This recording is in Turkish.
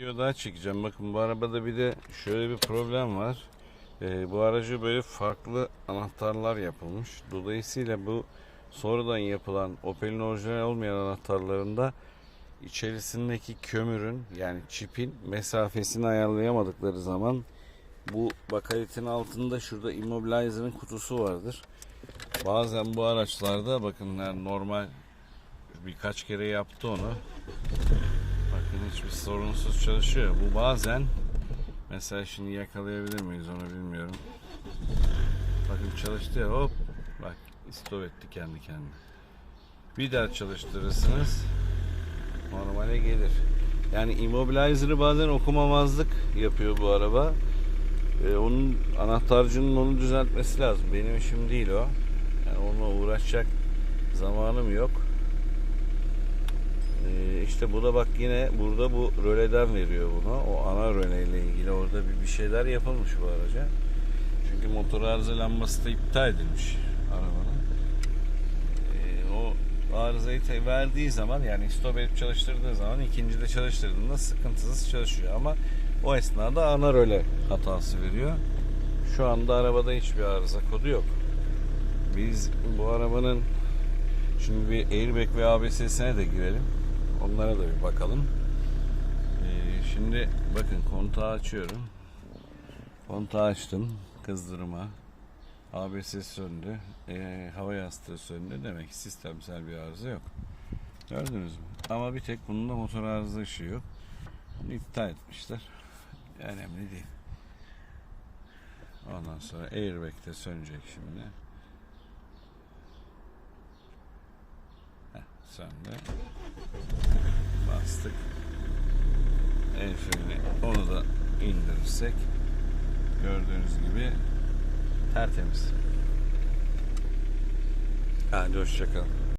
video daha çekeceğim. Bakın bu arabada bir de şöyle bir problem var. Ee, bu aracı böyle farklı anahtarlar yapılmış. Dolayısıyla bu sonradan yapılan Opel'in orijinal olmayan anahtarlarında içerisindeki kömürün yani çipin mesafesini ayarlayamadıkları zaman bu bakaletin altında şurada immobilizer'ın kutusu vardır. Bazen bu araçlarda bakın yani normal birkaç kere yaptı onu. Hiçbir sorunsuz çalışıyor. Bu bazen mesela şimdi yakalayabilir miyiz onu bilmiyorum. Bakın çalıştı ya hop bak istop etti kendi kendine. Bir daha çalıştırırsınız normale gelir. Yani immobilizer'ı bazen okumamazlık yapıyor bu araba. Ee, onun anahtarcının onu düzeltmesi lazım. Benim işim değil o. Yani onunla uğraşacak zamanım yok. İşte bu da bak yine burada bu röleden veriyor bunu. O ana röle ile ilgili orada bir, bir şeyler yapılmış bu araca. Çünkü motor arıza lambası da iptal edilmiş arabanın. Ee, o arızayı verdiği zaman yani stop edip çalıştırdığı zaman ikinci de çalıştırdığında sıkıntısız çalışıyor ama o esnada ana röle hatası veriyor. Şu anda arabada hiçbir arıza kodu yok. Biz bu arabanın şimdi bir airbag ve ABS'sine de girelim. Onlara da bir bakalım. Ee, şimdi bakın kontağı açıyorum. Kontağı açtım. Kızdırma. ABS söndü. Ee, hava yastığı söndü. Demek ki sistemsel bir arıza yok. Gördünüz mü? Ama bir tek bunun da motor arıza ışığı yok. Bunu iptal etmişler. Önemli değil. Ondan sonra airbag de sönecek şimdi. Heh, söndü. El onu da indirirsek gördüğünüz gibi tertemiz. Hadi hoşçakalın.